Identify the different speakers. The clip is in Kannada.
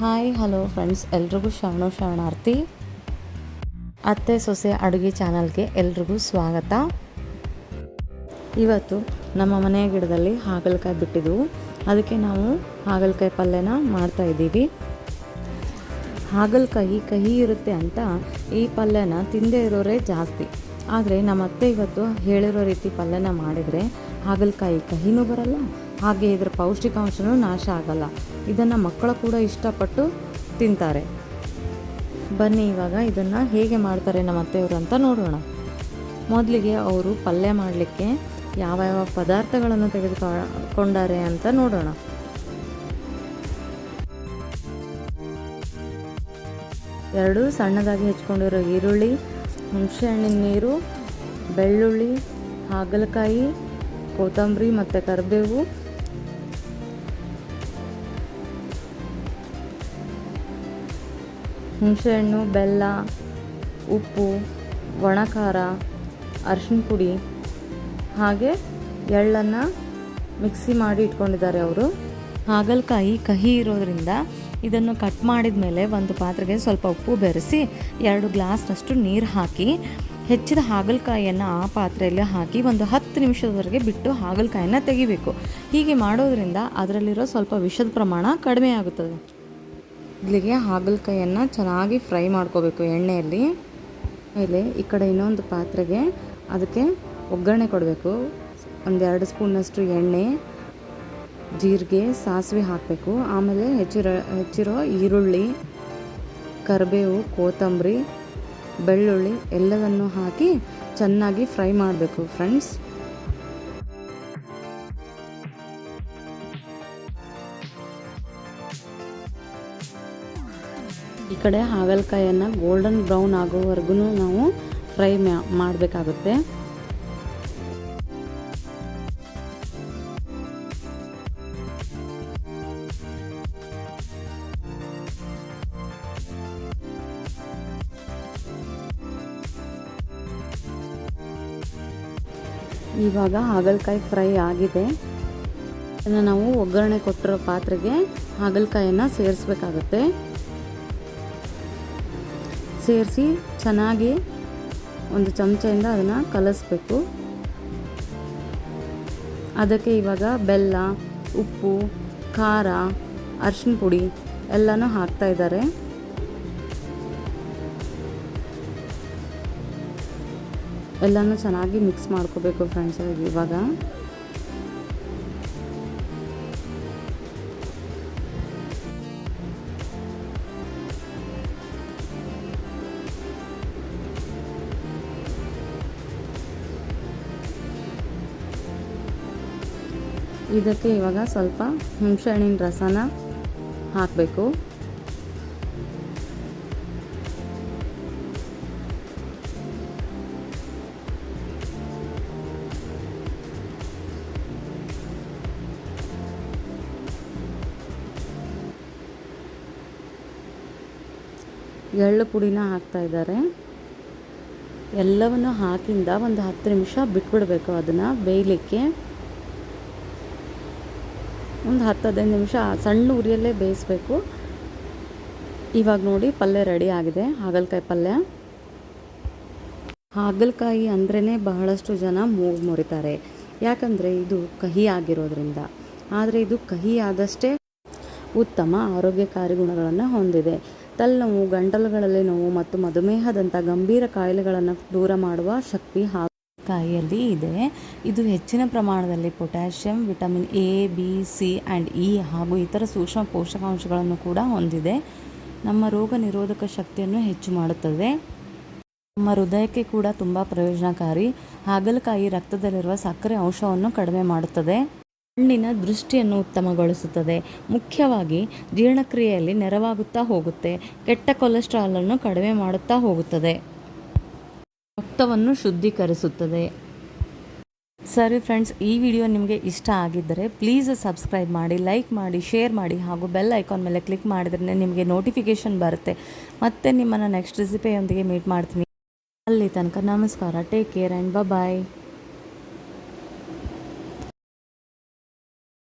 Speaker 1: Hi, hello friends. ಎಲ್ರಿಗೂ ಶರಣು ಶರಣಾರ್ಥಿ. ಅತ್ತೆ ಸೊಸೆ ಅಡುಗೆ ಚಾನಲ್ಗೆ ಎಲ್ರಿಗೂ ಸ್ವಾಗತ. ಇವತ್ತು ನಮ್ಮ ಮನೆಯ ಗಿಡದಲ್ಲಿ ಹಾಗಲಕಾಯಿ ಬಿಟ್ಟಿದ್ದೆವು ಅದಕ್ಕೆ ನಾವು ಹಾಗಲಕಾಯಿ ಪಲ್ಯನ ಮಾಡ್ತಾ ಇದ್ದೀವಿ. ಹಾಗಲಕಾಯಿ ಕಹಿ ಇರುತ್ತೆ ಅಂತ ಈ ಪಲ್ಯನ ತಿಂದೇ ಇರೋರೇ ಜಾಸ್ತಿ. ಆದರೆ ನಮ್ಮ ಅತ್ತೆ ಇವತ್ತು ಹೇಳಿರೋ ರೀತಿ ಪಲ್ಯನ ಮಾಡಿದರೆ ಹಾಗಲಕಾಯಿ ಕಹಿನೂ ಬರಲ್ಲ ಹಾಗೆ ಇದರ ಪೌಷ್ಟಿಕಾಂಶನೂ ನಾಶ ಆಗಲ್ಲ. ಇದನ್ನು ಮಕ್ಕಳು ಕೂಡ ಇಷ್ಟಪಟ್ಟು ತಿಂತಾರೆ. ಬನ್ನಿ ಇವಾಗ ಇದನ್ನು ಹೇಗೆ ಮಾಡ್ತಾರೆ ನಮ್ಮ ಅತ್ತೆಯವರು ಅಂತ ನೋಡೋಣ. ಮೊದಲಿಗೆ ಅವರು ಪಲ್ಯ ಮಾಡಲಿಕ್ಕೆ ಯಾವ ಯಾವ ಪದಾರ್ಥಗಳನ್ನು ತೆಗೆದುಕೊಂಡಾರೆ ಅಂತ ನೋಡೋಣ. ಎರಡು, ಸಣ್ಣದಾಗಿ ಹೆಚ್ಕೊಂಡಿರೋ ಈರುಳ್ಳಿ ಹುಣಸೆಹಣ್ಣಿನ ನೀರು, ಬೆಳ್ಳುಳ್ಳಿ, ಹಾಗಲಕಾಯಿ, ಕೊತ್ತಂಬರಿ ಮತ್ತು ಕರಿಬೇವು ಹುಣಸೆಹಣ್ಣು, ಬೆಲ್ಲ, ಉಪ್ಪು ಒಣ ಖಾರ ಅರಿಶಿನ ಪುಡಿ, ಹಾಗೆ ಎಳ್ಳನ್ನು ಮಿಕ್ಸಿ ಮಾಡಿ ಇಟ್ಕೊಂಡಿದ್ದಾರೆ ಅವರು. ಹಾಗಲಕಾಯಿ ಕಹಿ ಇರೋದ್ರಿಂದ ಇದನ್ನು ಕಟ್ ಮಾಡಿದ ಮೇಲೆ ಒಂದು ಪಾತ್ರೆಗೆ ಸ್ವಲ್ಪ ಉಪ್ಪು ಬೆರೆಸಿ ಎರಡು ಗ್ಲಾಸ್ನಷ್ಟು ನೀರು ಹಾಕಿ, ಹೆಚ್ಚಿದ ಹಾಗಲಕಾಯಿಯನ್ನು ಆ ಪಾತ್ರೆಯಲ್ಲಿ ಹಾಕಿ ಒಂದು ಹತ್ತು ನಿಮಿಷದವರೆಗೆ ಬಿಟ್ಟು ಹಾಗಲಕಾಯಿನ ತೆಗಿಬೇಕು. ಹೀಗೆ ಮಾಡೋದ್ರಿಂದ ಅದರಲ್ಲಿರೋ ಸ್ವಲ್ಪ ವಿಷದ ಪ್ರಮಾಣ ಕಡಿಮೆ ಆಗುತ್ತದೆ. ಇಲ್ಲಿಗೆ ಹಾಗಲಕಾಯಿಯನ್ನು ಚೆನ್ನಾಗಿ ಫ್ರೈ ಮಾಡ್ಕೋಬೇಕು ಎಣ್ಣೆಯಲ್ಲಿ. ಆಮೇಲೆ ಈ ಕಡೆ ಇನ್ನೊಂದು ಪಾತ್ರೆಗೆ ಅದಕ್ಕೆ ಒಗ್ಗರಣೆ ಕೊಡಬೇಕು. ಒಂದೆರಡು ಸ್ಪೂನಷ್ಟು ಎಣ್ಣೆ, ಜೀರಿಗೆ, ಸಾಸಿವೆ ಹಾಕಬೇಕು. ಆಮೇಲೆ ಹೆಚ್ಚಿರೋ ಹೆಚ್ಚಿರೋ ಈರುಳ್ಳಿ, ಕರಿಬೇವು, ಕೊತ್ತಂಬರಿ, ಬೆಳ್ಳುಳ್ಳಿ ಎಲ್ಲವನ್ನು ಹಾಕಿ ಚೆನ್ನಾಗಿ ಫ್ರೈ ಮಾಡಬೇಕು ಫ್ರೆಂಡ್ಸ್. ಈ ಕಡೆ ಹಾಗಲಕಾಯಿಯನ್ನು ಗೋಲ್ಡನ್ ಬ್ರೌನ್ ಆಗೋವರೆಗೂ ನಾವು ಫ್ರೈ ಮಾಡಬೇಕಾಗುತ್ತೆ. ಇವಾಗ ಹಾಗಲಕಾಯಿ ಫ್ರೈ ಆಗಿದೆ. ನಾವು ಒಗ್ಗರಣೆ ಕೊಟ್ಟಿರೋ ಪಾತ್ರೆಗೆ ಹಾಗಲಕಾಯನ್ನು ಸೇರಿಸ್ಬೇಕಾಗತ್ತೆ. ಸೇರಿಸಿ ಚೆನ್ನಾಗಿ ಒಂದು ಚಮಚೆಯಿಂದ ಅದನ್ನು ಕಲಿಸ್ಬೇಕು. ಅದಕ್ಕೆ ಇವಾಗ ಬೆಲ್ಲ, ಉಪ್ಪು, ಖಾರ ಅರಿಶಿನ ಪುಡಿ ಎಲ್ಲನೂ ಹಾಕ್ತಾ ಇದ್ದಾರೆ. ಎಲ್ಲನೂ ಚೆನ್ನಾಗಿ ಮಿಕ್ಸ್ ಮಾಡ್ಕೋಬೇಕು ಫ್ರೆಂಡ್ಸ್ ಇವಾಗ. ಇದಕ್ಕೆ ಇವಾಗ ಸ್ವಲ್ಪ ಹುಣಸೆಹಣ್ಣಿನ ರಸನ ಹಾಕಬೇಕು. ಎಳ್ಳು ಪುಡಿನ ಹಾಕ್ತಾ ಇದ್ದಾರೆ. ಎಲ್ಲವನ್ನು ಹಾಕಿಂದ ಒಂದು ಹತ್ತು ನಿಮಿಷ ಬಿಟ್ಬಿಡಬೇಕು ಅದನ್ನು ಬೇಯಲಿಕ್ಕೆ. ಒಂದು ಹತ್ತು ಹದಿನೈದು ನಿಮಿಷ ಸಣ್ಣ ಉರಿಯಲ್ಲೇ ಬೇಯಿಸ್ಬೇಕು. ಇವಾಗ ನೋಡಿ ಪಲ್ಯ ರೆಡಿ ಆಗಿದೆ, ಹಾಗಲಕಾಯಿ ಪಲ್ಯ. ಹಾಗಲಕಾಯಿ ಅಂದ್ರೇ ಬಹಳಷ್ಟು ಜನ ಮೂಗು ಮುರಿತಾರೆ. ಯಾಕಂದರೆ ಇದು ಕಹಿ ಆಗಿರೋದ್ರಿಂದ. ಆದರೆ ಇದು ಕಹಿ ಆದಷ್ಟೇ ಉತ್ತಮ ಆರೋಗ್ಯಕಾರಿ ಗುಣಗಳನ್ನು ಹೊಂದಿದೆ. ತಲೆನೋವು, ಗಂಟಲುಗಳಲ್ಲಿ ನೋವು ಮತ್ತು ಮಧುಮೇಹದಂಥ ಗಂಭೀರ ಕಾಯಿಲೆಗಳನ್ನು ದೂರ ಮಾಡುವ ಶಕ್ತಿ ಹಾಗಲಕಾಯಿಯಲ್ಲಿ ಇದೆ. ಇದು ಹೆಚ್ಚಿನ ಪ್ರಮಾಣದಲ್ಲಿ potassium, vitamin A, B, C and E ಹಾಗೂ ಇತರ ಸೂಕ್ಷ್ಮ ಪೋಷಕಾಂಶಗಳನ್ನು ಕೂಡ ಹೊಂದಿದೆ. ನಮ್ಮ ರೋಗ ನಿರೋಧಕ ಶಕ್ತಿಯನ್ನು ಹೆಚ್ಚು ಮಾಡುತ್ತದೆ. ನಮ್ಮ ಹೃದಯಕ್ಕೆ ಕೂಡ ತುಂಬ ಪ್ರಯೋಜನಕಾರಿ. ಹಾಗಲಕಾಯಿ ರಕ್ತದಲ್ಲಿರುವ ಸಕ್ಕರೆ ಅಂಶವನ್ನು ಕಡಿಮೆ ಮಾಡುತ್ತದೆ. ಕಣ್ಣಿನ ದೃಷ್ಟಿಯನ್ನು ಉತ್ತಮಗೊಳಿಸುತ್ತದೆ. ಮುಖ್ಯವಾಗಿ ಜೀರ್ಣಕ್ರಿಯೆಯಲ್ಲಿ ನೆರವಾಗುತ್ತಾ ಹೋಗುತ್ತೆ. ಕೆಟ್ಟ ಕೊಲೆಸ್ಟ್ರಾಲನ್ನು ಕಡಿಮೆ ಮಾಡುತ್ತಾ ಹೋಗುತ್ತದೆ. ರಕ್ತವನ್ನು ಶುದ್ಧೀಕರಿಸುತ್ತದೆ. ಸರಿ ಫ್ರೆಂಡ್ಸ್ ಈ ವಿಡಿಯೋ ನಿಮಗೆ ಇಷ್ಟ ಆಗಿದ್ದರೆ ಪ್ಲೀಸ್ ಸಬ್ಸ್ಕ್ರೈಬ್ ಮಾಡಿ ಲೈಕ್ ಮಾಡಿ ಶೇರ್ ಮಾಡಿ ಹಾಗೂ ಬೆಲ್ ಐಕಾನ್ ಮೇಲೆ ಕ್ಲಿಕ್ ಮಾಡಿದ್ರೆ ನಿಮಗೆ ನೋಟಿಫಿಕೇಷನ್ ಬರುತ್ತೆ. ಮತ್ತೆ ನಿಮ್ಮನ್ನು ನೆಕ್ಸ್ಟ್ ರೆಸಿಪಿಯೊಂದಿಗೆ ಮೀಟ್ ಮಾಡ್ತೀನಿ. ಅಲ್ಲಿ ತನಕ ನಮಸ್ಕಾರ ಟೇಕ್ ಕೇರ್ ಆ್ಯಂಡ್ ಬಾಯ್